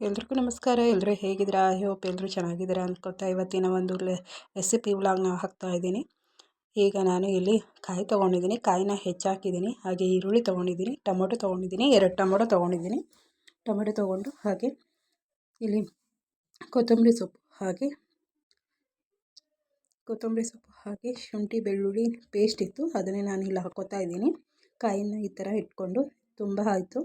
ಎಲ್ರಿಗೂ ನಮಸ್ಕಾರ. ಎಲ್ಲರೂ ಹೇಗಿದ್ದೀರಾ? ಐ ಹೋಪ್ ಎಲ್ಲರೂ ಚೆನ್ನಾಗಿದ್ದೀರಾ ಅಂದ್ಕೊಳ್ತಾ ಇವತ್ತಿನ ಒಂದು ರೆಸಿಪಿ ವ್ಲಾಗ್ನ ಹಾಕ್ತಾ ಇದ್ದೀನಿ. ಈಗ ನಾನು ಇಲ್ಲಿ ಕಾಯಿ ತೊಗೊಂಡಿದ್ದೀನಿ. ಕಾಯಿನ ಹೆಚ್ಚಾಕಿದ್ದೀನಿ. ಹಾಗೆ ಈರುಳ್ಳಿ ತೊಗೊಂಡಿದ್ದೀನಿ. ಟೊಮೊಟೊ ತೊಗೊಂಡಿದ್ದೀನಿ. ಎರಡು ಟೊಮೊಟೊ ತೊಗೊಂಡಿದ್ದೀನಿ. ಟೊಮೊಟೊ ತೊಗೊಂಡು ಹಾಗೆ ಇಲ್ಲಿ ಕೊತ್ತಂಬರಿ ಸೊಪ್ಪು ಹಾಗೆ, ಕೊತ್ತಂಬರಿ ಸೊಪ್ಪು ಹಾಗೆ, ಶುಂಠಿ, ಬೆಳ್ಳುಳ್ಳಿ ಪೇಸ್ಟ್ ಇತ್ತು. ಅದನ್ನೇ ನಾನು ಇಲ್ಲಿ ಹಾಕೋತಾ ಇದ್ದೀನಿ. ಕಾಯಿನ ಈ ಥರ ಇಟ್ಕೊಂಡು ತುಂಬ ಆಯಿತು.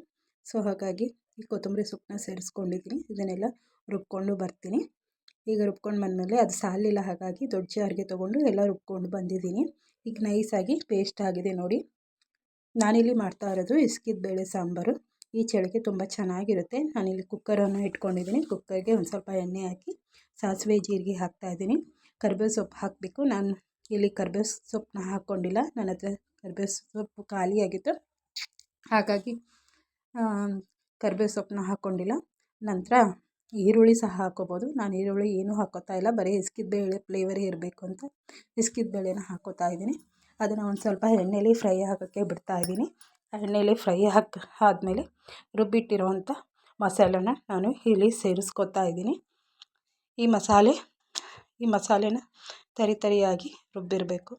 ಸೊ ಹಾಗಾಗಿ ಈ ಕೊತ್ತಂಬರಿ ಸೊಪ್ಪನ್ನ ಸೇರಿಸ್ಕೊಂಡಿದ್ದೀನಿ. ಇದನ್ನೆಲ್ಲ ರುಬ್ಕೊಂಡು ಬರ್ತೀನಿ. ಈಗ ರುಬ್ಕೊಂಡು ಬಂದಮೇಲೆ ಅದು ಸಾಲಿಲ್ಲ ಹಾಗಾಗಿ ದೊಡ್ಡ ಜಾರಿಗೆ ತೊಗೊಂಡು ಎಲ್ಲ ರುಬ್ಕೊಂಡು ಬಂದಿದ್ದೀನಿ. ಈಗ ನೈಸಾಗಿ ಪೇಸ್ಟ್ ಆಗಿದೆ ನೋಡಿ. ನಾನಿಲ್ಲಿ ಮಾಡ್ತಾ ಇರೋದು ಇಸ್ಕಿದ ಬೇಳೆ ಸಾಂಬಾರು. ಈ ಚಳಿಗೆ ತುಂಬ ಚೆನ್ನಾಗಿರುತ್ತೆ. ನಾನಿಲ್ಲಿ ಕುಕ್ಕರನ್ನು ಇಟ್ಕೊಂಡಿದ್ದೀನಿ. ಕುಕ್ಕರ್ಗೆ ಒಂದು ಸ್ವಲ್ಪ ಎಣ್ಣೆ ಹಾಕಿ ಸಾಸಿವೆ ಜೀರಿಗೆ ಹಾಕ್ತಾಯಿದ್ದೀನಿ ಕರ್ಬೇವು ಸೊಪ್ಪು ಹಾಕಬೇಕು. ನಾನು ಇಲ್ಲಿ ಕರ್ಬೇವು ಸೊಪ್ಪನ್ನ ಹಾಕ್ಕೊಂಡಿಲ್ಲ ನನ್ನ ಹತ್ರ ಕರ್ಬೇವು ಸೊಪ್ಪು ಖಾಲಿಯಾಗಿತ್ತು. ಹಾಗಾಗಿ ಕರ್ಬೇವು ಸೊಪ್ಪನ್ನ ಹಾಕ್ಕೊಂಡಿಲ್ಲ ನಂತರ ಈರುಳ್ಳಿ ಸಹ ಹಾಕ್ಕೋಬೋದು ನಾನು ಈರುಳ್ಳಿ ಏನೂ ಹಾಕೋತಾ ಇಲ್ಲ. ಬರೀ ಬೇಳೆ ಫ್ಲೇವರೇ ಇರಬೇಕು ಅಂತ ಹಿಸ್ಕಿದ ಬೇಳೆನ ಹಾಕೋತಾ ಇದ್ದೀನಿ. ಅದನ್ನು ಒಂದು ಸ್ವಲ್ಪ ಎಣ್ಣೆಯಲ್ಲಿ ಫ್ರೈ ಹಾಕೋಕ್ಕೆ ಬಿಡ್ತಾ ಇದ್ದೀನಿ. ಎಣ್ಣೆಯಲ್ಲಿ ಫ್ರೈ ಹಾಕಿ, ಆದಮೇಲೆ ರುಬ್ಬಿಟ್ಟಿರುವಂಥ ಮಸಾಲೆನ ನಾನು ಇಲ್ಲಿ ಸೇರಿಸ್ಕೊತಾ ಇದ್ದೀನಿ. ಈ ಮಸಾಲೆ, ಈ ಮಸಾಲೆನ ತರಿ ತರಿಯಾಗಿ ರುಬ್ಬಿರಬೇಕು.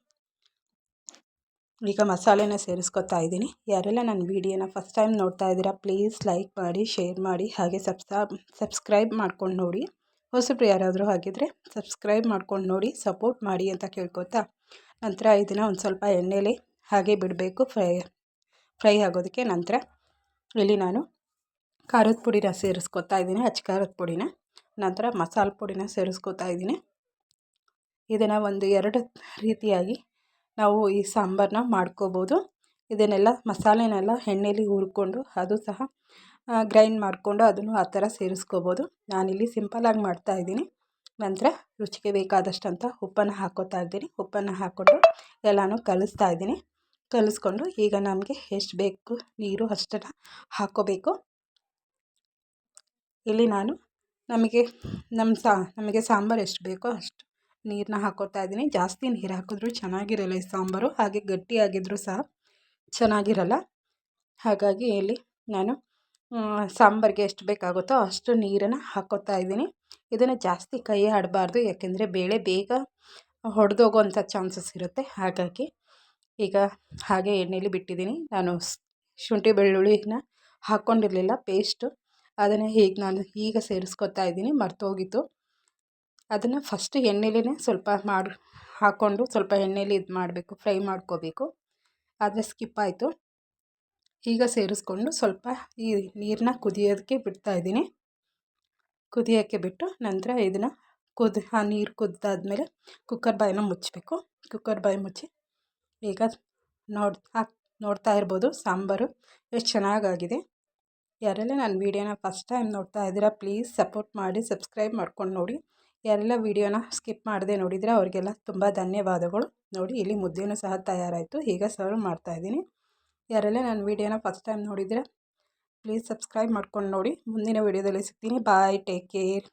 ಈಗ ಮಸಾಲೆನ ಸೇರಿಸ್ಕೊತಾ ಇದ್ದೀನಿ. ಯಾರೆಲ್ಲ ನನ್ನ ವೀಡಿಯೋನ ಫಸ್ಟ್ ಟೈಮ್ ನೋಡ್ತಾ ಇದ್ದೀರಾ ಪ್ಲೀಸ್ ಲೈಕ್ ಮಾಡಿ ಶೇರ್ ಮಾಡಿ, ಹಾಗೆ ಸಬ್ಸ್ಕ್ರೈಬ್ ಸಬ್ಸ್ಕ್ರೈಬ್ ಮಾಡ್ಕೊಂಡು ನೋಡಿ. ಹೊಸಬ್ರು ಯಾರಾದರೂ ಆಗಿದ್ದರೆ ಸಬ್ಸ್ಕ್ರೈಬ್ ಮಾಡ್ಕೊಂಡು ನೋಡಿ ಸಪೋರ್ಟ್ ಮಾಡಿ ಅಂತ ಕೇಳ್ಕೊತಾ. ನಂತರ ಇದನ್ನು ಒಂದು ಸ್ವಲ್ಪ ಎಣ್ಣೆಲಿ ಹಾಗೆ ಬಿಡಬೇಕು, ಫ್ರೈ ಫ್ರೈ ಆಗೋದಕ್ಕೆ ನಂತರ ಇಲ್ಲಿ ನಾನು ಖಾರದ ಪುಡಿನ ಸೇರಿಸ್ಕೊತಾ ಇದ್ದೀನಿ ಅಚ್ಚ ಖಾರದ ಪುಡಿನ. ನಂತರ ಮಸಾಲೆ ಪುಡಿನ ಸೇರಿಸ್ಕೊತಾ ಇದ್ದೀನಿ. ಇದನ್ನು ಒಂದು ಎರಡು ರೀತಿಯಾಗಿ ನಾವು ಈ ಸಾಂಬಾರನ್ನ ಮಾಡ್ಕೋಬೋದು. ಇದನ್ನೆಲ್ಲ ಮಸಾಲೆನೆಲ್ಲ ಎಣ್ಣೆಲಿ ಹುರ್ಕೊಂಡು ಅದು ಸಹ ಗ್ರೈಂಡ್ ಮಾಡಿಕೊಂಡು ಅದನ್ನು ಆ ಥರ ಸೇರಿಸ್ಕೋಬೋದು. ನಾನಿಲ್ಲಿ ಸಿಂಪಲ್ಲಾಗಿ ಮಾಡ್ತಾಯಿದ್ದೀನಿ ನಂತರ ರುಚಿಗೆ ಬೇಕಾದಷ್ಟಂತ ಉಪ್ಪನ್ನು ಹಾಕೋತಾ ಇದ್ದೀನಿ. ಉಪ್ಪನ್ನು ಹಾಕ್ಕೊಂಡು ಎಲ್ಲನೂ ಕಲಿಸ್ತಾ ಇದ್ದೀನಿ. ಕಲಿಸ್ಕೊಂಡು ಈಗ ನಮಗೆ ಎಷ್ಟು ಬೇಕು ನೀರು ಅಷ್ಟನ್ನು ಹಾಕ್ಕೋಬೇಕು ಇಲ್ಲಿ ನಾನು ನಮಗೆ ನಮ್ಮ ಸಾ, ನಮಗೆ ಸಾಂಬಾರು ಎಷ್ಟು ಬೇಕೋ ಅಷ್ಟು ನೀರನ್ನ ಹಾಕೋತಾ ಇದ್ದೀನಿ. ಜಾಸ್ತಿ ನೀರು ಹಾಕಿದ್ರೂ ಚೆನ್ನಾಗಿರಲ್ಲ ಈ ಸಾಂಬಾರು. ಹಾಗೆ ಗಟ್ಟಿಯಾಗಿದ್ದರೂ ಸಹ ಚೆನ್ನಾಗಿರಲ್ಲ. ಹಾಗಾಗಿ ಇಲ್ಲಿ ನಾನು ಸಾಂಬಾರಿಗೆ ಎಷ್ಟು ಬೇಕಾಗುತ್ತೋ ಅಷ್ಟು ನೀರನ್ನು ಹಾಕೋತಾ ಇದ್ದೀನಿ. ಇದನ್ನು ಜಾಸ್ತಿ ಕೈ ಆಡಬಾರ್ದು. ಯಾಕೆಂದರೆ ಬೇಳೆ ಬೇಗ ಹೊಡೆದೋಗುವಂಥ ಚಾನ್ಸಸ್ ಇರುತ್ತೆ. ಹಾಗಾಗಿ ಈಗ ಹಾಗೆ ಎಣ್ಣೆಲಿ ಬಿಟ್ಟಿದ್ದೀನಿ. ನಾನು ಶುಂಠಿ ಬೆಳ್ಳುಳ್ಳಿನ ಹಾಕ್ಕೊಂಡಿರಲಿಲ್ಲ ಪೇಸ್ಟು. ಅದನ್ನು ಹೀಗೆ ನಾನು ಈಗ ಸೇರಿಸ್ಕೊತಾ ಇದ್ದೀನಿ. ಮರ್ತೋಗಿತ್ತು. ಅದನ್ನು ಫಸ್ಟ್ ಎಣ್ಣೆಲೇ ಸ್ವಲ್ಪ ಮಾಡಿ ಹಾಕ್ಕೊಂಡು ಸ್ವಲ್ಪ ಎಣ್ಣೆಲಿ ಇದು ಮಾಡಬೇಕು, ಫ್ರೈ ಮಾಡ್ಕೋಬೇಕು. ಆದರೆ ಸ್ಕಿಪ್ ಆಯಿತು. ಈಗ ಸೇರಿಸ್ಕೊಂಡು ಸ್ವಲ್ಪ ಈ ನೀರನ್ನ ಕುದಿಯೋದಕ್ಕೆ ಬಿಡ್ತಾಯಿದ್ದೀನಿ ಕುದಿಯೋಕ್ಕೆ ಬಿಟ್ಟು ನಂತರ ಇದನ್ನು ಕುದಿ, ಆ ನೀರು ಕುದ್ದಾದಮೇಲೆ ಕುಕ್ಕರ್ ಬಾಯಿನ ಮುಚ್ಚಬೇಕು ಕುಕ್ಕರ್ ಬಾಯಿ ಮುಚ್ಚಿ ಈಗ ನೋಡ್ ನೋಡ್ತಾ ಇರ್ಬೋದು ಸಾಂಬಾರು. ಎಷ್ಟು ಚೆನ್ನಾಗಾಗಿದೆ. ಯಾರೆಲ್ಲ ನನ್ನ ವೀಡಿಯೋನ ಫಸ್ಟ್ ಟೈಮ್ ನೋಡ್ತಾ ಇದ್ದೀರಾ ಪ್ಲೀಸ್ ಸಪೋರ್ಟ್ ಮಾಡಿ ಸಬ್ಸ್ಕ್ರೈಬ್ ಮಾಡ್ಕೊಂಡು ನೋಡಿ. ಯಾರೆಲ್ಲ ವೀಡಿಯೋನ ಸ್ಕಿಪ್ ಮಾಡದೆ ನೋಡಿದರೆ ಅವರಿಗೆಲ್ಲ ತುಂಬ ಧನ್ಯವಾದಗಳು. ನೋಡಿ, ಇಲ್ಲಿ ಮುದ್ದೆನೂ ಸಹ ತಯಾರಾಯಿತು. ಈಗ ಸರ್ವ್ ಮಾಡ್ತಾಯಿದ್ದೀನಿ ಯಾರೆಲ್ಲ ನನ್ನ ವೀಡಿಯೋನ ಫಸ್ಟ್ ಟೈಮ್ ನೋಡಿದರೆ, ಪ್ಲೀಸ್ ಸಬ್ಸ್ಕ್ರೈಬ್ ಮಾಡ್ಕೊಂಡು ನೋಡಿ. ಮುಂದಿನ ವೀಡಿಯೋದಲ್ಲಿ ಸಿಗ್ತೀನಿ. Bye, take care.